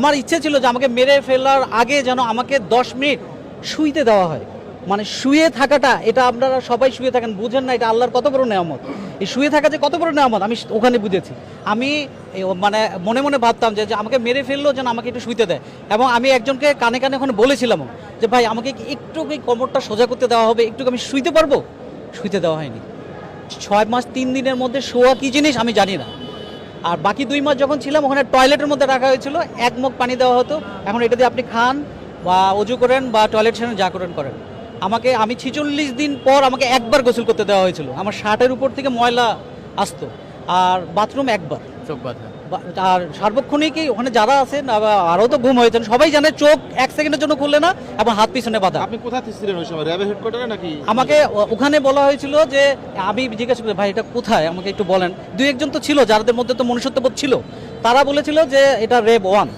আমার ইচ্ছে ছিল যে আমাকে মেরে ফেলার আগে যেন আমাকে দশ মিনিট শুইতে দেওয়া হয়। মানে শুয়ে থাকাটা, এটা আপনারা সবাই শুয়ে থাকেন, বুঝেন না এটা আল্লাহর কত বড় নেয়ামত। এই শুয়ে থাকা যে কত বড় নেয়ামত, আমি ওখানে বুঝেছি। আমি মানে মনে মনে ভাবতাম যে আমাকে মেরে ফেলল যেন আমাকে একটু শুইতে দেয়। এবং আমি একজনকে কানে কানে ওখানে বলেছিলাম যে, ভাই, আমাকে একটু কি কোমরটা সোজা করতে দেওয়া হবে? একটু আমি শুইতে পারব? শুইতে দেওয়া হয়নি। ছয় মাস, তিন দিনের মধ্যে শোয়া কি জিনিস আমি জানি না। আর বাকি দুই মাস যখন ছিলাম, ওখানে টয়লেটের মধ্যে রাখা হয়েছিল। এক মুখ পানি দেওয়া হতো। এখন এটা দিয়ে আপনি খান বা অজু করেন বা টয়লেট সেরেন যা করেন। করেন আমাকে, আমি ছিচল্লিশ দিন পর আমাকে একবার গোসল করতে দেওয়া হয়েছিল। আমার শার্টের উপর থেকে ময়লা আসতো। আর বাথরুম একবার। চোখ বাঁধা। আর সার্বক্ষণিকই ওখানে যারা আছেন আরও তো ঘুম হয়েছেন সবাই জানে চোখ এক সেকেন্ডের জন্য খুললে না এবং হাত পিছনে বাধা। আপনি কোথায় ছিলেন ওই সময়? র্যাবের হেডকোয়ার্টারে নাকি? আমাকে ওখানে বলা হয়েছিল যে আমি জিজ্ঞাসা করি ভাই এটা কোথায়? আমাকে একটু বলেন। দুই একজন তো ছিল যাদের মধ্যে তো মনুষ্যত্ববোধ ছিল। তারা বলেছিল যে এটা রেব ওয়ান।